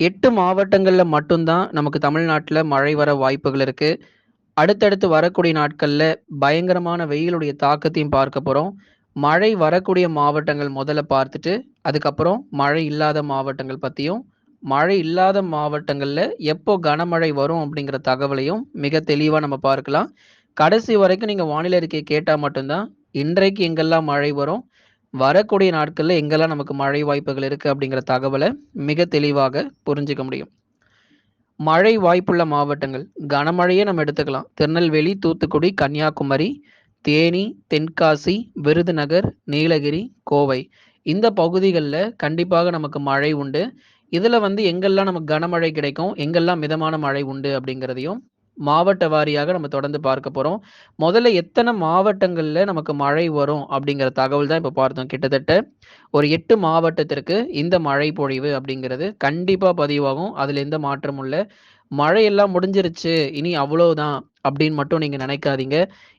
எட்டு மாவட்டங்களில் மட்டும்தான் நமக்கு தமிழ்நாட்டில் மழை வர வாய்ப்புகள் இருக்கு. அடுத்தடுத்து வரக்கூடிய நாட்களில் பயங்கரமான வெயிலுடைய தாக்கத்தையும் பார்க்க போகிறோம் மழை வரக்கூடிய மாவட்டங்கள் முதல்ல பார்த்துட்டு அதுக்கப்புறம் மழை இல்லாத மாவட்டங்கள் பற்றியும் மழை இல்லாத மாவட்டங்களில் எப்போ கனமழை வரும் அப்படிங்கிற தகவலையும் மிக தெளிவாக நம்ம பார்க்கலாம். கடைசி வரைக்கும் நீங்கள் வானிலை அறிக்கையை கேட்டால் மட்டும்தான் இன்றைக்கு எங்கெல்லாம் மழை வரும் வரக்கூடிய நாட்களில் எங்கெல்லாம் நமக்கு மழை வாய்ப்புகள் இருக்குது அப்படிங்கிற தகவலை மிக தெளிவாக புரிஞ்சிக்க முடியும். மழை வாய்ப்புள்ள மாவட்டங்கள் கனமழையே நம்ம எடுத்துக்கலாம். திருநெல்வேலி தூத்துக்குடி கன்னியாகுமரி தேனி தென்காசி விருதுநகர் நீலகிரி கோவை. இந்த பகுதிகளில் கண்டிப்பாக நமக்கு மழை உண்டு. இதில் வந்து எங்கெல்லாம் நமக்கு கனமழை கிடைக்கும் எங்கெல்லாம் மிதமான மழை உண்டு அப்படிங்கிறதையும் மாவட்ட வாரியாக நம்ம தொடர்ந்து பார்க்க போகிறோம் முதல்ல எத்தனை மாவட்டங்களில் நமக்கு மழை வரும் அப்படிங்கிற தகவல் தான் இப்போ பார்த்தோம். கிட்டத்தட்ட ஒரு எட்டு மாவட்டத்திற்கு இந்த மழை பொழிவு அப்படிங்கிறது கண்டிப்பாக பதிவாகும். அதில் எந்த மாற்றமும் இல்லை. மழையெல்லாம் முடிஞ்சிருச்சு இனி அவ்வளோதான் அப்படின்னு மட்டும் நீங்கள் நினைக்காதீங்க.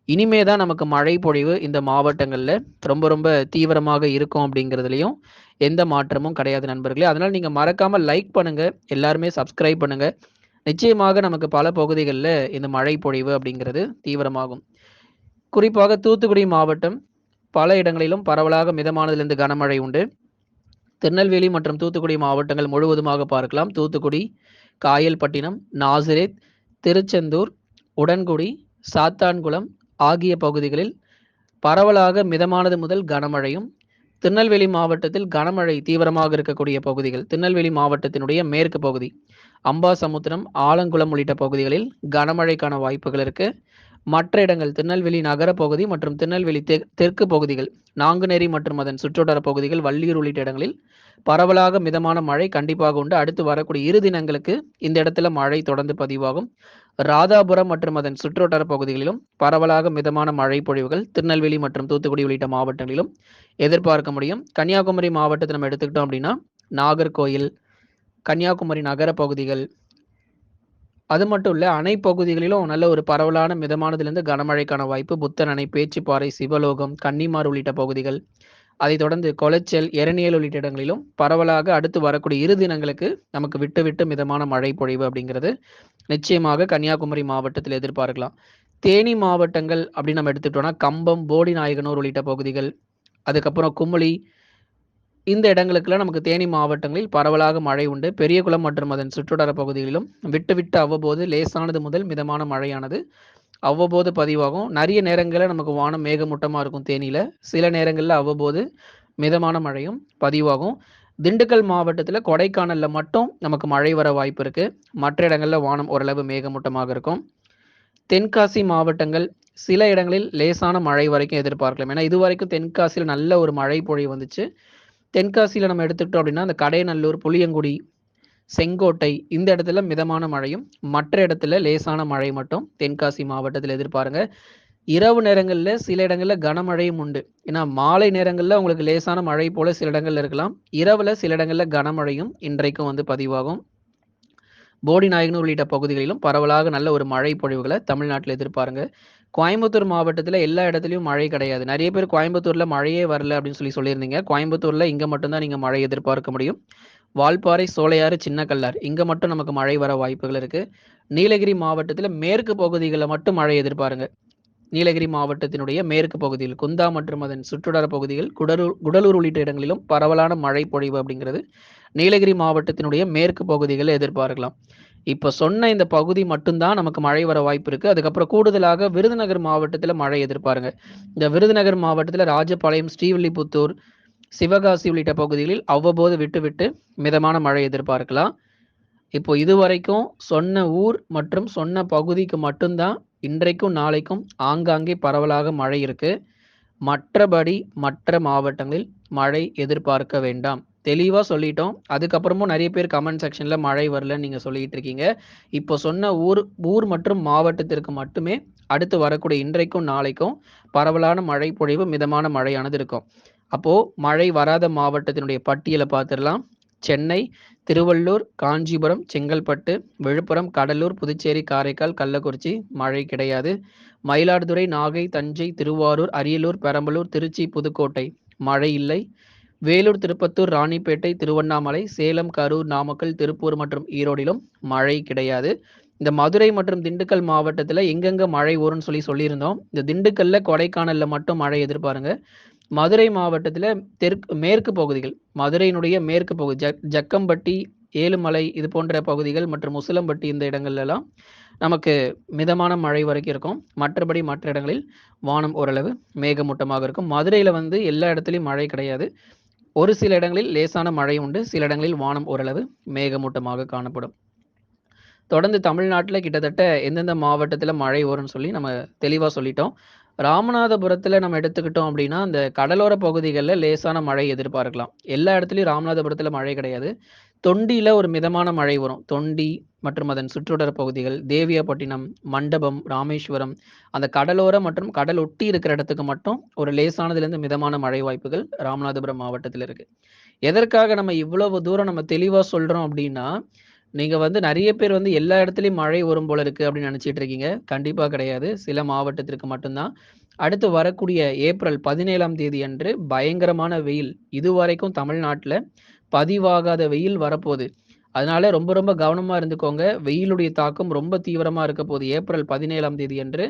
இனிமே தான் நமக்கு மழை பொழிவு இந்த மாவட்டங்களில் ரொம்ப ரொம்ப தீவிரமாக இருக்கும் அப்படிங்கிறதுலையும் எந்த மாற்றமும் கிடையாது நண்பர்களே. அதனால் நீங்கள் மறக்காமல் லைக் பண்ணுங்கள் எல்லாருமே சப்ஸ்கிரைப் பண்ணுங்கள் நிச்சயமாக நமக்கு பல பகுதிகளில் இந்த மழை பொழிவு அப்படிங்கிறது தீவிரமாகும். குறிப்பாக தூத்துக்குடி மாவட்டம் பல இடங்களிலும் பரவலாக மிதமானதிலிருந்து கனமழை உண்டு. திருநெல்வேலி மற்றும் தூத்துக்குடி மாவட்டங்கள் முழுவதுமாக பார்க்கலாம். தூத்துக்குடி காயல்பட்டினம் நாசிரேத் திருச்செந்தூர் உடன்குடி சாத்தான்குளம் ஆகிய பகுதிகளில் பரவலாக மிதமானது முதல் கனமழையும் திருநெல்வேலி மாவட்டத்தில் கனமழை தீவிரமாக இருக்கக்கூடிய பகுதிகள் திருநெல்வேலி மாவட்டத்தினுடைய மேற்கு பகுதி அம்பாசமுத்திரம் ஆலங்குளம் உள்ளிட்ட பகுதிகளில் கனமழைக்கான வாய்ப்புகள் இருக்கு. மற்ற இடங்கள் திருநெல்வேலி நகர பகுதி மற்றும் திருநெல்வேலி தெற்கு பகுதிகள் நாங்குநேரி மற்றும் அதன் சுற்றுவட்டார பகுதிகள் வள்ளியூர் உள்ளிட்ட இடங்களில் பரவலாக மிதமான மழை கண்டிப்பாக உண்டு. அடுத்து வரக்கூடிய இரு தினங்களுக்கு இந்த இடத்துல மழை தொடர்ந்து பதிவாகும். ராதாபுரம் மற்றும் அதன் சுற்றுவட்டார பகுதிகளிலும் பரவலாக மிதமான மழை பொழிவுகள் திருநெல்வேலி மற்றும் தூத்துக்குடி உள்ளிட்ட மாவட்டங்களிலும் எதிர்பார்க்க முடியும். கன்னியாகுமரி மாவட்டத்தை நம்ம எடுத்துக்கிட்டோம் அப்படின்னா நாகர்கோயில் கன்னியாகுமரி நகர பகுதிகள் அது மட்டும் இல்லை அணை பகுதிகளிலும் நல்ல ஒரு பரவலான மிதமானதுலேருந்து கனமழைக்கான வாய்ப்பு புத்தன் அணை பேச்சுப்பாறை சிவலோகம் கன்னிமார் உள்ளிட்ட பகுதிகள். அதைத் தொடர்ந்து கொலைச்சல் எரணியல் உள்ளிட்ட இடங்களிலும் பரவலாக அடுத்து வரக்கூடிய இரு தினங்களுக்கு நமக்கு விட்டு விட்டு மிதமான மழை பொழிவு அப்படிங்கிறது நிச்சயமாக கன்னியாகுமரி மாவட்டத்தில் எதிர்பார்க்கலாம். தேனி மாவட்டங்கள் அப்படின்னு நம்ம எடுத்துட்டோம்னா கம்பம் போடி நாயகனூர் உள்ளிட்ட பகுதிகள் அதுக்கப்புறம் குமுளி இந்த இடங்களுக்கெல்லாம் நமக்கு தேனி மாவட்டங்களில் பரவலாக மழை உண்டு. பெரியகுளம் மற்றும் அதன் சுற்றுவட்டார பகுதிகளிலும் விட்டு விட்டு அவ்வப்போது லேசானது முதல் மிதமான மழையானது. அவ்வப்போது பதிவாகும். நிறைய நேரங்களில் நமக்கு வானம் மேகமூட்டமாக இருக்கும் தேனியில். சில நேரங்களில் அவ்வப்போது மிதமான மழையும் பதிவாகும். திண்டுக்கல் மாவட்டத்தில் கொடைக்கானலில் மட்டும் நமக்கு மழை வர வாய்ப்பு இருக்குது மற்ற இடங்களில் வானம் ஓரளவு மேகமூட்டமாக இருக்கும். தென்காசி மாவட்டங்கள் சில இடங்களில் லேசான மழை வரைக்கும் எதிர்பார்க்கலாம். ஏன்னா இது வரைக்கும் தென்காசியில் நல்ல ஒரு மழை பொழிவு வந்துச்சு. தென்காசியில் நம்ம எடுத்துக்கிட்டோம் அப்படின்னா அந்த கடையநல்லூர் புளியங்குடி செங்கோட்டை இந்த இடத்துல மிதமான மழையும் மற்ற இடத்துல லேசான மழை மட்டும் தென்காசி மாவட்டத்தில் எதிர்பாருங்க. இரவு நேரங்களில் சில இடங்களில் கனமழையும் உண்டு. ஏன்னா மாலை நேரங்களில் உங்களுக்கு லேசான மழை போல சில இடங்கள்ல இருக்கலாம். இரவில் சில இடங்களில் கனமழையும் இன்றைக்கும் வந்து பதிவாகும். போடி நாயகனூர் உள்ளிட்ட பகுதிகளிலும் பரவலாக நல்ல ஒரு மழை பொழிவுகளை தமிழ்நாட்டில் எதிர்பாருங்க. கோயம்புத்தூர் மாவட்டத்தில் எல்லா இடத்துலையும் மழை கிடையாது. நிறைய பேர் கோயம்புத்தூரில் மழையே வரல அப்படின்னு சொல்லி சொல்லியிருந்தீங்க. கோயம்புத்தூரில் இங்கே மட்டும்தான் நீங்கள் மழை எதிர்பார்க்க முடியும். வால்பாறை சோலையாறு சின்ன கல்லார் இங்கே மட்டும் நமக்கு மழை வர வாய்ப்புகள் இருக்குது நீலகிரி மாவட்டத்தில் மேற்கு பகுதிகளில் மட்டும் மழை எதிர்பாருங்க. நீலகிரி மாவட்டத்தினுடைய மேற்கு பகுதியில் குந்தா மற்றும் அதன் சுற்றுடர பகுதிகள் குடலூர் குடலூர் உள்ளிட்ட இடங்களிலும் பரவலான மழை பொழிவு அப்படிங்கிறது நீலகிரி மாவட்டத்தினுடைய மேற்கு பகுதிகளில் எதிர்பார்க்கலாம். இப்போ சொன்ன இந்த பகுதி மட்டும்தான் நமக்கு மழை வர வாய்ப்பு இருக்குது அதுக்கப்புறம் கூடுதலாக விருதுநகர் மாவட்டத்தில் மழை எதிர்பாருங்க. இந்த விருதுநகர் மாவட்டத்தில் ராஜபாளையம் ஸ்ரீவில்லிபுத்தூர் சிவகாசி உள்ளிட்ட பகுதிகளில் அவ்வப்போது விட்டு விட்டு மிதமான மழை எதிர்பார்க்கலாம். இப்போ இதுவரைக்கும் சொன்ன ஊர் மற்றும் சொன்ன பகுதிக்கு மட்டும்தான் இன்றைக்கும் நாளைக்கும் ஆங்காங்கே பரவலாக மழை இருக்கு. மற்றபடி மற்ற மாவட்டங்களில் மழை எதிர்பார்க்க வேண்டாம். தெளிவாக சொல்லிட்டோம். அதுக்கப்புறமும் நிறைய பேர் கமெண்ட் செக்ஷனில் மழை வரலன்னு நீங்கள் சொல்லிட்டு இருக்கீங்க. இப்போ சொன்ன ஊர் ஊர் மற்றும் மாவட்டத்திற்கு மட்டுமே அடுத்து வரக்கூடிய இன்றைக்கும் நாளைக்கும் பரவலான மழை பொழிவு மிதமான மழையானது இருக்கும். அப்போது மழை வராத மாவட்டத்தினுடைய பட்டியலை பார்த்துடலாம். சென்னை திருவள்ளூர் காஞ்சிபுரம் செங்கல்பட்டு விழுப்புரம் கடலூர் புதுச்சேரி காரைக்கால் கள்ளக்குறிச்சி மழை கிடையாது. மயிலாடுதுறை நாகை தஞ்சை திருவாரூர் அரியலூர் பெரம்பலூர் திருச்சி புதுக்கோட்டை மழை இல்லை. வேலூர், திருப்பத்தூர், ராணிப்பேட்டை, திருவண்ணாமலை, சேலம், கரூர், நாமக்கல், திருப்பூர் மற்றும் ஈரோடிலும் மழை கிடையாது. இந்த மதுரை மற்றும் திண்டுக்கல் மாவட்டத்தில் எங்கெங்க மழை வரும்னு சொல்லி சொல்லியிருந்தோம். இந்த திண்டுக்கல்ல, கொடைக்கானல்ல மட்டும் மழை எதிர்பாருங்க. மதுரை மாவட்டத்தில் தெற்கு மேற்கு பகுதிகள், மதுரையினுடைய மேற்கு பகுதி ஜக் ஜக்கம்பட்டி, ஏழுமலை இது போன்ற பகுதிகள் மற்றும் உசிலம்பட்டி இந்த இடங்கள்லாம் நமக்கு மிதமான மழை வரைக்கும் இருக்கும். மற்றபடி மற்ற இடங்களில் வானம் ஓரளவு மேகமூட்டமாக இருக்கும். மதுரையில் வந்து எல்லா இடத்துலையும் மழை கிடையாது. ஒரு சில இடங்களில் லேசான மழை உண்டு. சில இடங்களில் வானம் ஓரளவு மேகமூட்டமாக காணப்படும். தொடர்ந்து தமிழ்நாட்டில் கிட்டத்தட்ட எந்தெந்த மாவட்டத்தில் மழை வரும்னு சொல்லி நம்ம தெளிவாக சொல்லிட்டோம். ராமநாதபுரத்தில் நம்ம எடுத்துக்கிட்டோம் அப்படின்னா அந்த கடலோர பகுதிகளில் லேசான மழை எதிர்பார்க்கலாம். எல்லா இடத்துலையும் ராமநாதபுரத்தில் மழை கிடையாது. தொண்டியில் ஒரு மிதமான மழை வரும். தொண்டி மற்றும் அதன் சுற்றுவட்டார பகுதிகள், தேவியாபட்டினம், மண்டபம், ராமேஸ்வரம் அந்த கடலோர மற்றும் கடல் ஒட்டி இருக்கிற இடத்துக்கு மட்டும் ஒரு லேசானதுலேருந்து மிதமான மழை வாய்ப்புகள் ராமநாதபுரம் மாவட்டத்தில் இருக்கு. எதற்காக நம்ம இவ்வளவு தூரம் நம்ம தெளிவாக சொல்றோம் அப்படின்னா நீங்க வந்து நிறைய பேர் வந்து எல்லா இடத்துலயும் மழை வரும் போல இருக்கு அப்படின்னு நினச்சிட்டு இருக்கீங்க. கண்டிப்பா கிடையாது. சில மாவட்டத்திற்கு மட்டும்தான் அடுத்து வரக்கூடிய ஏப்ரல் 17ஆம் தேதி அன்று பயங்கரமான வெயில். இதுவரைக்கும் தமிழ்நாட்டில் பதிவாகாத வெயில் வரப்போகுது அதனால ரொம்ப ரொம்ப கவனமா இருந்துக்கோங்க. வெயிலுடைய தாக்கம் ரொம்ப தீவிரமா இருக்க போது. ஏப்ரல் 17ஆம் தேதி அன்று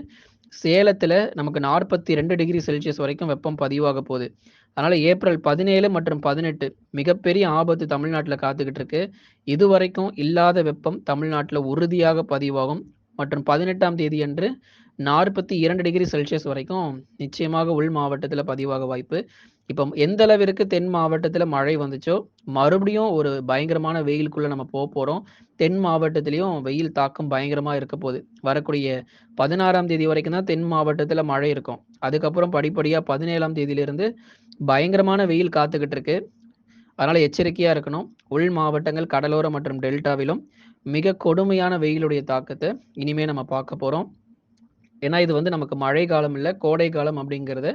சேலத்துல நமக்கு 42 டிகிரி செல்சியஸ் வரைக்கும் வெப்பம் பதிவாக போகுது அதனால ஏப்ரல் 17 மற்றும் 18 மிகப்பெரிய ஆபத்து தமிழ்நாட்டில் காத்துக்கிட்டு இருக்கு. இதுவரைக்கும் இல்லாத வெப்பம் தமிழ்நாட்டில் உறுதியாக பதிவாகும். மற்றும் 18ஆம் தேதி அன்று 42 டிகிரி செல்சியஸ் வரைக்கும் நிச்சயமாக உள் மாவட்டத்தில் பதிவாக வாய்ப்பு. இப்போ எந்த அளவிற்கு தென் மாவட்டத்தில் மழை வந்துச்சோ, மறுபடியும் ஒரு பயங்கரமான வெயிலுக்குள்ள நம்ம போக போகிறோம் தென் மாவட்டத்திலையும் வெயில் தாக்கம் பயங்கரமாக இருக்க போகுது வரக்கூடிய 16ஆம் தேதி வரைக்கும் தான் தென் மாவட்டத்தில் மழை இருக்கும். அதுக்கப்புறம் படிப்படியாக பதினேழாம் தேதியிலிருந்து பயங்கரமான வெயில் காத்துக்கிட்டு இருக்கு. அதனால் எச்சரிக்கையாக இருக்கணும். உள் மாவட்டங்கள், கடலோரம் மற்றும் டெல்டாவிலும் மிக கொடுமையான வெயிலுடைய தாக்கத்தை இனிமே நம்ம பார்க்க போகிறோம் ஏன்னா, இது வந்து நமக்கு மழை காலம் இல்லை கோடை காலம் அப்படிங்கிறத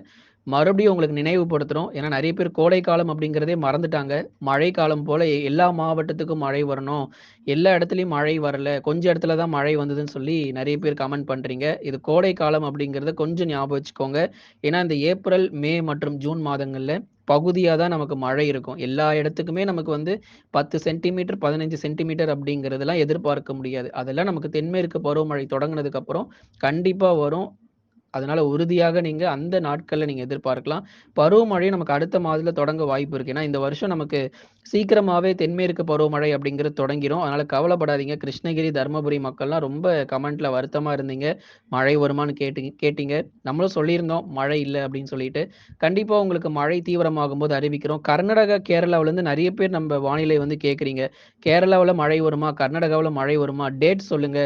மறுபடியும் உங்களுக்கு நினைவுபடுத்துகிறோம் ஏன்னா நிறைய பேர் கோடை காலம் அப்படிங்கிறதே மறந்துட்டாங்க. மழை காலம் போல எல்லா மாவட்டத்துக்கும் மழை வரணும். எல்லா இடத்துலையும் மழை வரல. கொஞ்சம் இடத்துல தான் மழை வந்ததுன்னு சொல்லி நிறைய பேர் கமெண்ட் பண்ணுறீங்க இது கோடை காலம் கொஞ்சம் ஞாபகம் வச்சுக்கோங்க. ஏன்னா இந்த ஏப்ரல், மே மற்றும் ஜூன் மாதங்களில் பகுதியாக தான் நமக்கு மழை இருக்கும். எல்லா இடத்துக்குமே நமக்கு வந்து 10 சென்டிமீட்டர், 15 சென்டிமீட்டர் அப்படிங்கிறதெல்லாம் எதிர்பார்க்க முடியாது. அதெல்லாம் நமக்கு தென்மேற்கு பருவமழை தொடங்கினதுக்கப்புறம் கண்டிப்பாக வரும். அதனால உறுதியாக நீங்க அந்த நாட்கள்ல நீங்க எதிர்பார்க்கலாம். பருவமழை நமக்கு அடுத்த மாதத்துல தொடங்க வாய்ப்பு இருக்கு. ஏன்னா இந்த வருஷம் நமக்கு சீக்கிரமாவே தென்மேற்கு பருவமழை அப்படிங்கிறது தொடங்கிடும் அதனால கவலைப்படாதீங்க. கிருஷ்ணகிரி, தர்மபுரி மக்கள்லாம் ரொம்ப கமெண்ட்ல வருத்தமா இருந்தீங்க. மழை வருமான்னு கேட்டீங்க கேட்டீங்க. நம்மளும் சொல்லியிருந்தோம் மழை இல்லை அப்படின்னு சொல்லிட்டு. கண்டிப்பா உங்களுக்கு மழை தீவிரமாகும் போது அறிவிக்கிறோம். கர்நாடகா, கேரளாவிலருந்து நிறைய பேர் நம்ம வானிலை வந்து கேட்குறீங்க கேரளாவில் மழை வருமா? கர்நாடகாவில் மழை வருமா? டேட் சொல்லுங்க.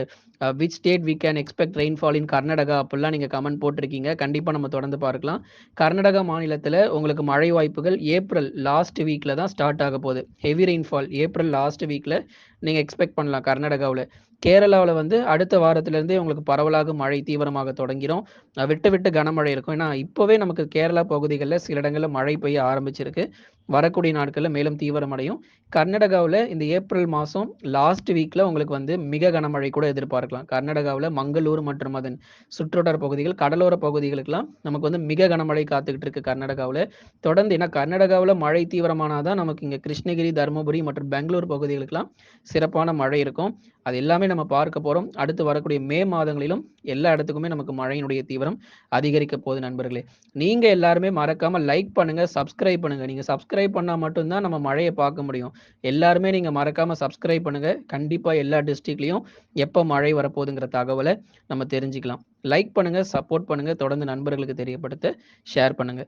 Which state we can expect rainfall in Karnataka அப்படிலாம் நீங்க கமெண்ட் போட்டிருக்கீங்க. கண்டிப்பாக நம்ம தொடர்ந்து பார்க்கலாம். கர்நாடகா மாநிலத்தில் உங்களுக்கு மழை வாய்ப்புகள் ஏப்ரல் லாஸ்ட் வீக்ல தான் ஸ்டார்ட் ஆக போகுது ஹெவி ரெயின்ஃபால் ஏப்ரல் லாஸ்ட் வீக்ல நீங்க எக்ஸ்பெக்ட் பண்ணலாம் கர்நாடகாவில் கேரளாவில் வந்து அடுத்த வாரத்திலேருந்தே உங்களுக்கு பரவலாக மழை தீவிரமாக தொடங்கிரும். விட்டு விட்டு கனமழை இருக்கும். ஏன்னா இப்போவே நமக்கு கேரளா பகுதிகளில் சில இடங்களில் மழை பெய்ய ஆரம்பிச்சிருக்கு. வரக்கூடிய நாட்களில் மேலும் தீவிரமடையும். கர்நாடகாவில் இந்த ஏப்ரல் மாதம் லாஸ்ட் வீக்கில் உங்களுக்கு வந்து மிக கனமழை கூட எதிர்பார்க்கலாம். கர்நாடகாவில் மங்களூர் மற்றும் அதன் சுற்றுவட்டார பகுதிகள், கடலோர பகுதிகளுக்கெல்லாம் நமக்கு வந்து மிக கனமழை காத்துக்கிட்டு இருக்கு கர்நாடகாவில் தொடர்ந்து ஏன்னா கர்நாடகாவில் மழை தீவிரமானா தான் நமக்கு இங்கே கிருஷ்ணகிரி, தர்மபுரி மற்றும் பெங்களூர் பகுதிகளுக்கெல்லாம் சிறப்பான மழை இருக்கும். அது எல்லாமே நம்ம பார்க்க போறோம். அடுத்து வரக்கூடிய மே மாதங்களிலும் எல்லா இடத்துக்குமே நமக்கு மழையினுடைய தீவிரம் அதிகரிக்க போகுது நண்பர்களே. நீங்க எல்லாருமே மறக்காம லைக் பண்ணுங்க, சப்ஸ்கிரைப் பண்ணுங்க. நீங்க சப்ஸ்கிரைப் பண்ணா மட்டும்தான் நம்ம மழையை பார்க்க முடியும். எல்லாருமே நீங்க மறக்காம சப்ஸ்கிரைப் பண்ணுங்க. கண்டிப்பா எல்லா டிஸ்ட்ரிக்ட்லயும் எப்போ மழை வரப்போகுதுங்கிற தகவலை நம்ம தெரிஞ்சுக்கலாம். லைக் பண்ணுங்க, சப்போர்ட் பண்ணுங்க. தொடர்ந்து நண்பர்களுக்கு தெரியப்படுத்த ஷேர் பண்ணுங்க.